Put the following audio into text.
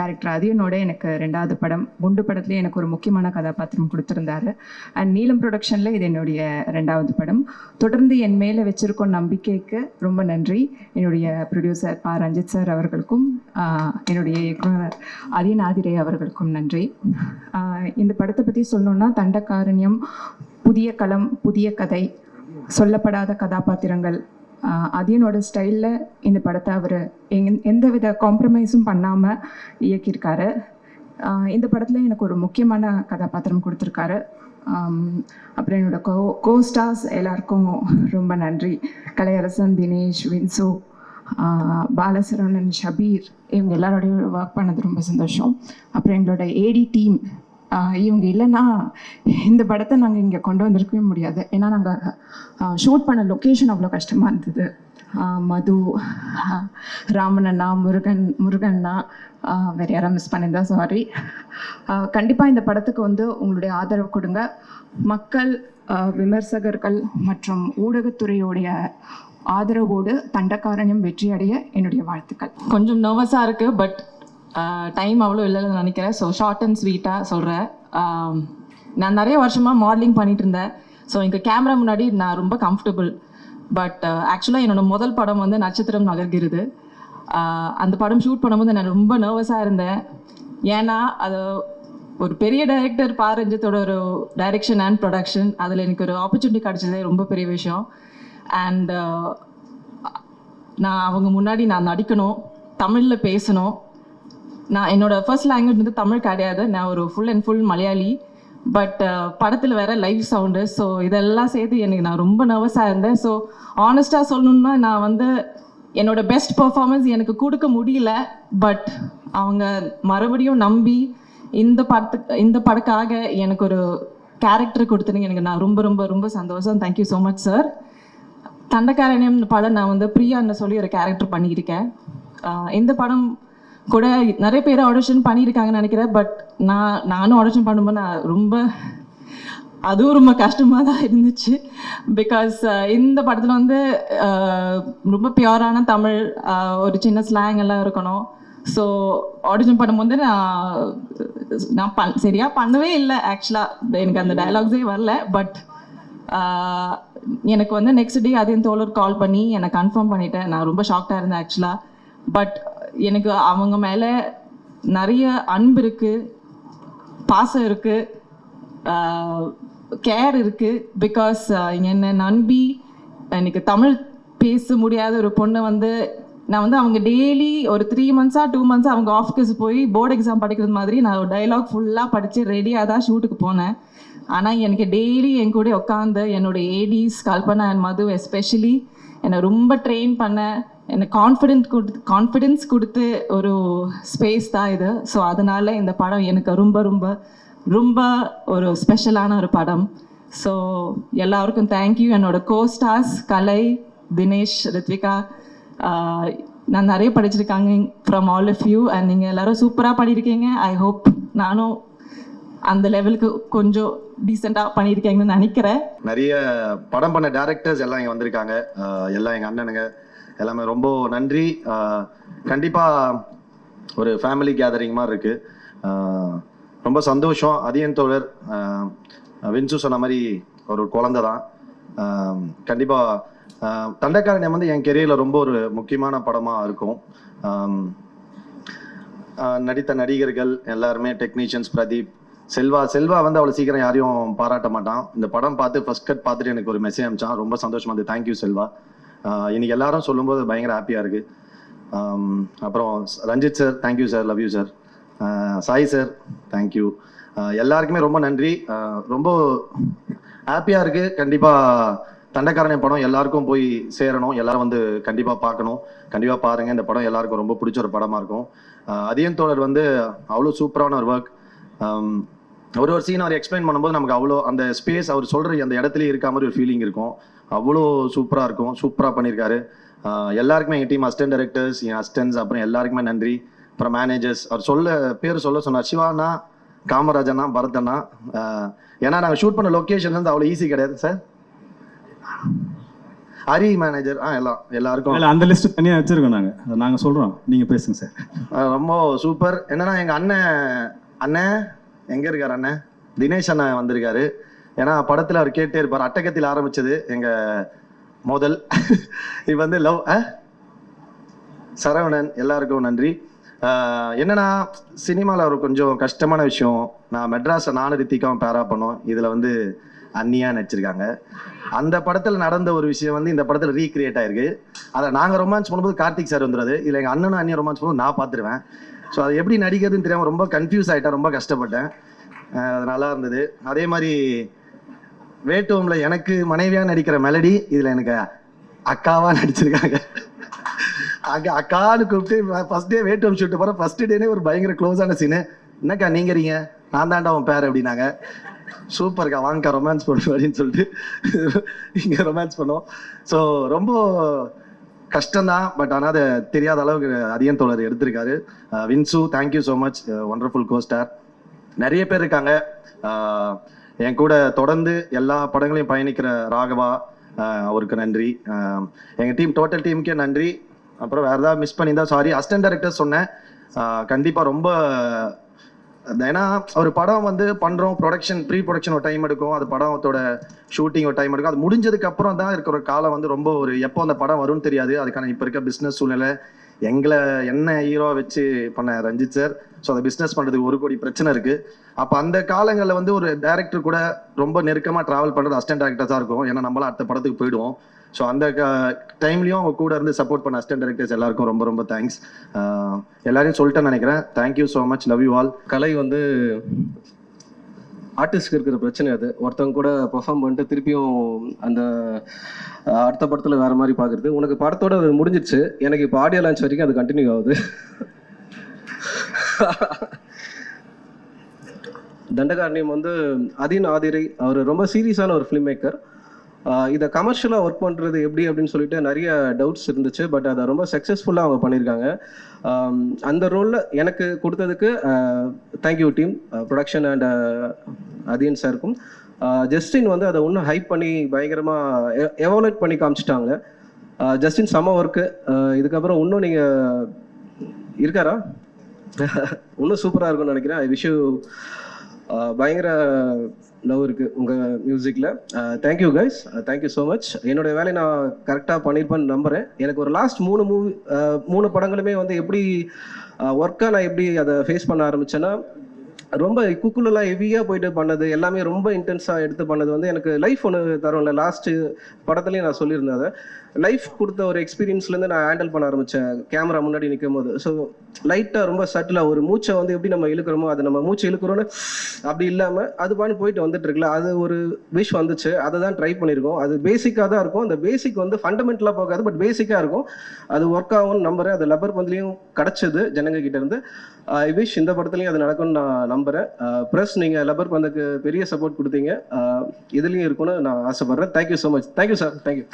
Character அதியனோட எனக்கு ரெண்டாவது படம் குண்டு படத்துலேயே எனக்கு ஒரு முக்கியமான கதாபாத்திரம் கொடுத்துருந்தாரு. அண்ட் நீலம் ப்ரொடக்ஷனில் இது என்னுடைய ரெண்டாவது படம். தொடர்ந்து என் மேலே வச்சிருக்கும் நம்பிக்கைக்கு ரொம்ப நன்றி. என்னுடைய ப்ரொடியூசர் பா. ரஞ்சித் சார் அவர்களுக்கும் என்னுடைய இயக்குனர் அதியன் ஆதிரே அவர்களுக்கும் நன்றி. இந்த படத்தை பற்றி சொல்லணுன்னா தண்டகாரண்யம் புதிய களம் புதிய கதை சொல்லப்படாத கதாபாத்திரங்கள் அதியனோட ஸ்டைலில் இந்த படத்தை அவர் எங் எந்தவித காம்ப்ரமைஸும் பண்ணாமல் இயக்கியிருக்காரு. இந்த படத்தில் எனக்கு ஒரு முக்கியமான கதாபாத்திரம் கொடுத்துருக்காரு. அப்புறம் என்னோட கோ கோ ஸ்டார்ஸ் எல்லாருக்கும் ரொம்ப நன்றி. கலையரசன் தினேஷ் வின்சு பாலசரணன் பாலசரவணன் ஷபீர் இவங்க எல்லாரோடையும் ஒர்க் பண்ணது ரொம்ப சந்தோஷம். அப்புறம் எங்களோட ஏடி டீம் இவங்க இல்லைன்னா இந்த படத்தை நாங்கள் இங்கே கொண்டு வந்திருக்கவே முடியாது. ஏன்னா நாங்கள் ஷூட் பண்ண லொக்கேஷன் அவ்வளோ கஷ்டமாக இருந்தது. மது ஆஹ் முருகன் முருகண்ணா வேறு யாரும் மிஸ் பண்ணியிருந்தா சாரி கண்டிப்பாக இந்த படத்துக்கு வந்து உங்களுடைய ஆதரவு கொடுங்க. மக்கள் விமர்சகர்கள் மற்றும் ஊடகத்துறையுடைய ஆதரவோடு தண்டக்காரணியம் வெற்றியடைய என்னுடைய வாழ்த்துக்கள். கொஞ்சம் நர்வஸாக இருக்குது பட் டைம் அவ்வளோ இல்லைன்னு நினைக்கிறேன். ஸோ ஷார்ட் அண்ட் ஸ்வீட்டாக சொல்கிறேன் நான் நிறைய வருஷமாக மாடலிங் பண்ணிட்டு இருந்தேன். ஸோ எங்கள் கேமரா முன்னாடி நான் ரொம்ப கம்ஃபர்டபுள் பட் ஆக்சுவலாக என்னோட முதல் படம் வந்து நட்சத்திரம் நகர்கிறது. அந்த படம் ஷூட் பண்ணும்போது நான் ரொம்ப நர்வஸாக இருந்தேன். ஏன்னா அது ஒரு பெரிய டைரக்டர் பாரஞ்சத்தோட ஒரு டைரக்ஷன் அண்ட் ப்ரொடக்ஷன் அதில் எனக்கு ஒரு ஆப்பர்ச்சுனிட்டி கிடச்சதே ரொம்ப பெரிய விஷயம். அண்ட் நான் அவங்க முன்னாடி நான் நடிக்கணும் தமிழில் பேசணும். நான் என்னோட ஃபர்ஸ்ட் லாங்குவேஜ் வந்து தமிழ் கிடையாது. நான் ஒரு full and full Malayali. But uh, படத்தில் வேற லைவ் சவுண்டு ஸோ இதெல்லாம் சேர்த்து எனக்கு நான் ரொம்ப நர்வஸாக இருந்தேன். ஸோ ஆனஸ்டாக சொல்லணுன்னா நான் வந்து என்னோட பெஸ்ட் பர்ஃபார்மன்ஸ் எனக்கு கொடுக்க முடியல. பட் அவங்க மறுபடியும் நம்பி இந்த படத்துக்கு இந்த படக்காக எனக்கு ஒரு கேரக்டர் கொடுத்துருங்க எனக்கு நான் ரொம்ப ரொம்ப ரொம்ப சந்தோஷம். Thank you so much sir Dandakaranyam படம் நான் வந்து பிரியான்னு சொல்லி ஒரு கேரக்டர் பண்ணியிருக்கேன். இந்த படம் கூட நிறைய பேர் ஆடிஷன் பண்ணியிருக்காங்கன்னு நினைக்கிறேன் பட் நான் நானும் ஆடிஷன் பண்ணும்போது நான் ரொம்ப அதுவும் ரொம்ப கஷ்டமாக தான் இருந்துச்சு பிகாஸ் இந்த படத்தில் வந்து ரொம்ப பியூரான தமிழ் ஒரு சின்ன ஸ்லாங் எல்லாம் இருக்கணும். ஸோ ஆடிஷன் பண்ணும்போது நான் நான் பண் சரியாக பண்ணவே இல்லை ஆக்சுவலாக எனக்கு அந்த டயலாக்ஸே வரல பட் எனக்கு வந்து நெக்ஸ்ட் டே அதே தோழர் கால் பண்ணி என்னை கன்ஃபார்ம் பண்ணிட்டேன். நான் ரொம்ப ஷாக்டாக இருந்தேன் ஆக்சுவலாக பட் எனக்கு அவங்க மேலே நிறைய அன்பு இருக்குது பாசம் இருக்குது கேர் இருக்குது பிகாஸ் என்னை நம்பி எனக்கு தமிழ் பேச முடியாத ஒரு பொண்ணை வந்து நான் வந்து அவங்க டெய்லி ஒரு த்ரீ மந்த்ஸாக டூ மந்த்ஸாக அவங்க ஆஃபீஸ் போய் போர்டு எக்ஸாம் படிக்கிறது மாதிரி நான் ஒரு டைலாக் ஃபுல்லாக படித்து ரெடியாக தான் ஷூட்டுக்கு போனேன். ஆனால் எனக்கு டெய்லி என் கூட உட்காந்து என்னோட ADs Kalpana and Madhu especially என்னை ரொம்ப ட்ரெயின் பண்ண எனக்கு கான்ஃபிடென்ட் கொடுத்து கான்ஃபிடென்ஸ் கொடுத்து ஒரு ஸ்பேஸ் தான் இது. ஸோ அதனால் இந்த படம் எனக்கு ரொம்ப ரொம்ப ரொம்ப ஒரு ஸ்பெஷலான ஒரு படம். ஸோ எல்லாருக்கும் தேங்க்யூ என்னோட கோ ஸ்டார்ஸ் கலை தினேஷ் ரித்விகா நான் நிறைய படிச்சிருக்காங்க from all of you and நீங்கள் எல்லோரும் சூப்பராக பண்ணியிருக்கீங்க ஐ ஹோப் நானும் அந்த லெவலுக்கு கொஞ்சம் டீசெண்டாக பண்ணியிருக்கீங்கன்னு நினைக்கிறேன். நிறைய படம் பண்ண டேரக்டர்ஸ் எல்லாம் இங்கே வந்திருக்காங்க. எல்லாம் எங்கள் அண்ணனுங்க எல்லாமே ரொம்ப நன்றி. கண்டிப்பாக ஒரு ஃபேமிலி கேதரிங் மாதிரி இருக்கு. ரொம்ப சந்தோஷம். அதியன் தோழர் வின்சு சொன்ன மாதிரி ஒரு குழந்தை தான். கண்டிப்பாக தண்டக்காரணியம் வந்து என் கெரியரில் ரொம்ப ஒரு முக்கியமான படமாக இருக்கும். நடித்த நடிகர்கள் எல்லாருமே டெக்னீஷியன்ஸ் பிரதீப் செல்வா செல்வா வந்து அவ்வளோ சீக்கிரம் யாரையும் பாராட்ட மாட்டான். இந்த படம் பார்த்து ஃபர்ஸ்ட் கட் பார்த்துட்டு எனக்கு ஒரு மெசேஜ் அனுப்பிச்சான். ரொம்ப சந்தோஷமா இருந்து தேங்க்யூ செல்வா. இன்னைக்கு எல்லாரும் சொல்லும்போது பயங்கர ஹாப்பியாக இருக்கு. அப்புறம் Ranjith sir thank you sir love you sir Sai sir thank you எல்லாருக்குமே ரொம்ப நன்றி. ரொம்ப ஹாப்பியாக இருக்கு. கண்டிப்பாக தண்டக்காரனை படம் எல்லாருக்கும் போய் சேரணும். எல்லாரும் வந்து கண்டிப்பாக பார்க்கணும். கண்டிப்பாக பாருங்கள் இந்த படம் எல்லாருக்கும் ரொம்ப பிடிச்ச ஒரு படமாக இருக்கும். அதியம் அதியன் தோழர் வந்து அவ்வளோ சூப்பரான ஒரு ஒர்க் ஒரு ஒரு சீன் அவர் எக்ஸ்பிளைன் பண்ணும்போது நமக்கு அவ்வளோ அந்த ஸ்பேஸ் அவர் சொல்கிற அந்த இடத்துலயே இருக்க மாதிரி ஒரு ஃபீலிங் இருக்கும். அவ்வளோ சூப்பராக இருக்கும். சூப்பராக பண்ணியிருக்காரு எல்லாருக்குமே எங்கள் டீம் அசிஸ்டன்ட் டைரக்டர்ஸ் என் அசிஸ்டன்ஸ் அப்புறம் எல்லாருக்குமே நன்றி. அப்புறம் மேனேஜர்ஸ் அவர் சொல்ல பேர் சொல்ல சொன்னார். சிவானா காமராஜனா பரதனா ஆஹ் ஏன்னா நாங்கள் ஷூட் பண்ண லொக்கேஷன் வந்து அவ்வளோ ஈஸி கிடையாது சார் ஹரி மேனேஜர் ஆ எல்லாம் எல்லாருக்கும் இல்ல அந்த லிஸ்ட் தனியா வச்சிருக்கோம் நாங்க. அதை நாங்க சொல்றோம். நீங்க பேசுங்க சார் ரொம்ப சூப்பர். என்னன்னா எங்க அண்ணன் அண்ணன் எங்க இருக்காரு அண்ணன்? தினேஷ் அண்ணன் வந்திருக்காரு. ஏன்னா படத்தில் அவர் கேட்டே இருப்பார். அட்டகத்தில் ஆரம்பிச்சது எங்கள் மோதல். இது வந்து லவ் சரவணன் எல்லாருக்கும் நன்றி. என்னன்னா சினிமாவில் ஒரு கொஞ்சம் கஷ்டமான விஷயம். நான் மெட்ராஸை நானும் ரித்திகாவும் பேரா பண்ணோம். இதில் வந்து அன்னியா நடிச்சிருக்காங்க. அந்த படத்தில் நடந்த ஒரு விஷயம் வந்து இந்த படத்தில் ரீக்ரியேட் ஆயிருக்கு. அதை நாங்கள் ரொமான்ஸ் பண்ணும்போது கார்த்திக் சார் வந்துடுறது இதில் எங்கள் அண்ணனும் அண்ணியும் ரொமான்ஸ் பண்ணும்போது நான் பார்த்துருவேன். ஸோ அது எப்படி நடிக்கிறதுன்னு தெரியாமல் ரொம்ப கன்ஃபியூஸ் ஆகிட்டேன் ரொம்ப கஷ்டப்பட்டேன். அது நல்லா இருந்தது. அதே மாதிரி வேட்டுவம்ல எனக்கு மனைவியா நடிக்கிற மெலடி இதுல எனக்கு அக்காவா நடிச்சிருக்காங்க. அங்க அக்கான்னு கூப்பிட்டு ஃபர்ஸ்ட் டே வேட்டுவம் ஷூட் போற ஃபர்ஸ்ட் டேனே ஒரு பயங்கர க்ளோஸான சீனு என்னக்கா நீங்கிறீங்க? நான் தாண்டா உன் பேர் அப்படின்னாங்க. சூப்பர்க்கா வாங்கக்கா ரொமான்ஸ் பண்ணுவோம் அப்படின்னு சொல்லிட்டு இங்க ரொமான்ஸ் பண்ணோம். ஸோ ரொம்ப கஷ்டம்தான் பட் ஆனால் அதை தெரியாத அளவுக்கு அதிகம் தோழர் எடுத்திருக்காரு. Vinsu thank you so much wonderful costar நிறைய பேர் இருக்காங்க. என் கூட தொடர்ந்து எல்லா படங்களையும் பயணிக்கிற ராகவா அவருக்கு நன்றி. எங்கள் டீம் டோட்டல் டீமுக்கே நன்றி. அப்புறம் வேறு ஏதாவது மிஸ் பண்ணியிருந்தா சாரி அசிஸ்டன்ட் டைரக்டர் சொன்னேன். கண்டிப்பாக ரொம்ப ஏன்னா ஒரு படம் வந்து பண்ணுறோம் ப்ரொடக்ஷன் ப்ரீ ப்ரொடக்ஷன் ஒரு டைம் எடுக்கும். அது படத்தோட ஷூட்டிங் ஒரு டைம் எடுக்கும். அது முடிஞ்சதுக்கு அப்புறம் தான் இருக்கிற காலம் வந்து ரொம்ப ஒரு எப்போ அந்த படம் வரும்னு தெரியாது. அதுக்கான இப்போ இருக்க பிஸ்னஸ் சூழ்நிலை. எங்களை என்ன ஹீரோ வச்சு பண்ண ரஞ்சித் சார் ஸோ அதை பிஸ்னஸ் பண்ணுறதுக்கு ஒரு கோடி பிரச்சனை இருக்கு. அப்போ அந்த காலங்களில் வந்து ஒரு டேரக்டர் கூட ரொம்ப நெருக்கமாக ட்ராவல் பண்ணுறது அஸ்டன்ட் டேரக்டர் தான் இருக்கும். ஏன்னா நம்மளாம் அடுத்த படத்துக்கு போயிடுவோம். ஸோ அந்த டைம்லையும் அவங்க கூட இருந்து சப்போர்ட் பண்ண அஸ்டன்ட் டேரக்டர்ஸ் எல்லாருக்கும் ரொம்ப ரொம்ப தேங்க்ஸ் எல்லாரையும் சொல்லிட்டேன்னு நினைக்கிறேன். Thank you so much love you all Kalai வந்து ஆர்டிஸ்ட்க்கு இருக்கிற பிரச்சனை அது. ஒருத்தவங்க கூட பெர்ஃபார்ம் பண்ணிட்டு திருப்பியும் அந்த அடுத்த படத்தில் வேற மாதிரி பார்க்குறது உனக்கு படத்தோட அது முடிஞ்சிடுச்சு எனக்கு இப்போ ஆடியோ லான்ச் வரைக்கும் அது கண்டினியூ ஆகுது. தண்டகாரணியம் வந்து அதீன் ஆதிரை அவர் ரொம்ப சீரியஸான ஒரு ஃபிலிம் மேக்கர் இதை கமர்ஷியலாக ஒர்க் பண்ணுறது எப்படி அப்படின்னு சொல்லிட்டு நிறைய டவுட்ஸ் இருந்துச்சு பட் அதை ரொம்ப சக்ஸஸ்ஃபுல்லாக அவங்க பண்ணியிருக்காங்க. அந்த ரோலில் எனக்கு கொடுத்ததுக்கு thank you team production and Athiyan சாருக்கும் ஜஸ்டின் வந்து அதை இன்னும் ஹைப் பண்ணி பயங்கரமாக எவாலுவேட் பண்ணி காமிச்சிட்டாங்க. ஜஸ்டின் செம ஒர்க்கு இதுக்கப்புறம் இன்னும் நீங்கள் இருக்காரா? இன்னும் சூப்பராக இருக்கும்னு நினைக்கிறேன். ஐ விஷ் பயங்கர லவ் இருக்கு உங்க மியூசிக்ல thank you guys thank you so much என்னோட வேலையை நான் கரெக்டாக பண்ணியிருப்பேன்னு நம்புறேன். எனக்கு ஒரு லாஸ்ட் மூணு மூவி uh, மூணு படங்களுமே வந்து எப்படி uh, ஒர்க்காக நான் எப்படி அதை ஃபேஸ் பண்ண ஆரம்பிச்சேன்னா ரொம்ப குக்குலெல்லாம் ஹெவியாக போயிட்டு பண்ணது எல்லாமே ரொம்ப இன்டென்ஸாக எடுத்து பண்ணது வந்து எனக்கு லைஃப் ஒன்று தரும்ல. லாஸ்ட்டு படத்துலேயும் நான் சொல்லியிருந்தேன் அதை. லைஃப் கொடுத்த ஒரு எக்ஸ்பீரியன்ஸ்லேருந்து நான் ஹேண்டில் பண்ண ஆரம்பித்தேன் கேமரா முன்னாடி நிற்கும் போது ஸோ லைட்டாக ரொம்ப சட்டிலாக ஒரு மூச்சை வந்து எப்படி நம்ம இழுக்கிறோமோ அது நம்ம மூச்சு இழுக்கிறோன்னு அப்படி இல்லாமல் அது பாட்டு போயிட்டு வந்துட்டு இருக்குல்ல. அது ஒரு விஷ் வந்துச்சு. அதை தான் ட்ரை பண்ணியிருக்கோம். அது பேசிக்காக தான் இருக்கும். அந்த பேசிக் வந்து ஃபண்டமெண்டலாக போகாது பட் பேசிக்காக இருக்கும். அது ஒர்க் ஆகும்னு நம்புறேன். அது லப்பர் பந்துலேயும் கிடச்சிது ஜனங்க கிட்டேருந்து ஐ விஷ் இந்த படத்துலையும் அது நடக்கும்னு நான் நம்புகிறேன் ப்ளஸ் நீங்கள் லப்பர் பந்துக்கு பெரிய சப்போர்ட் கொடுத்தீங்க. இதுலேயும் இருக்கும்னு நான் ஆசைப்படுறேன். Thank you so much thank you sir thank you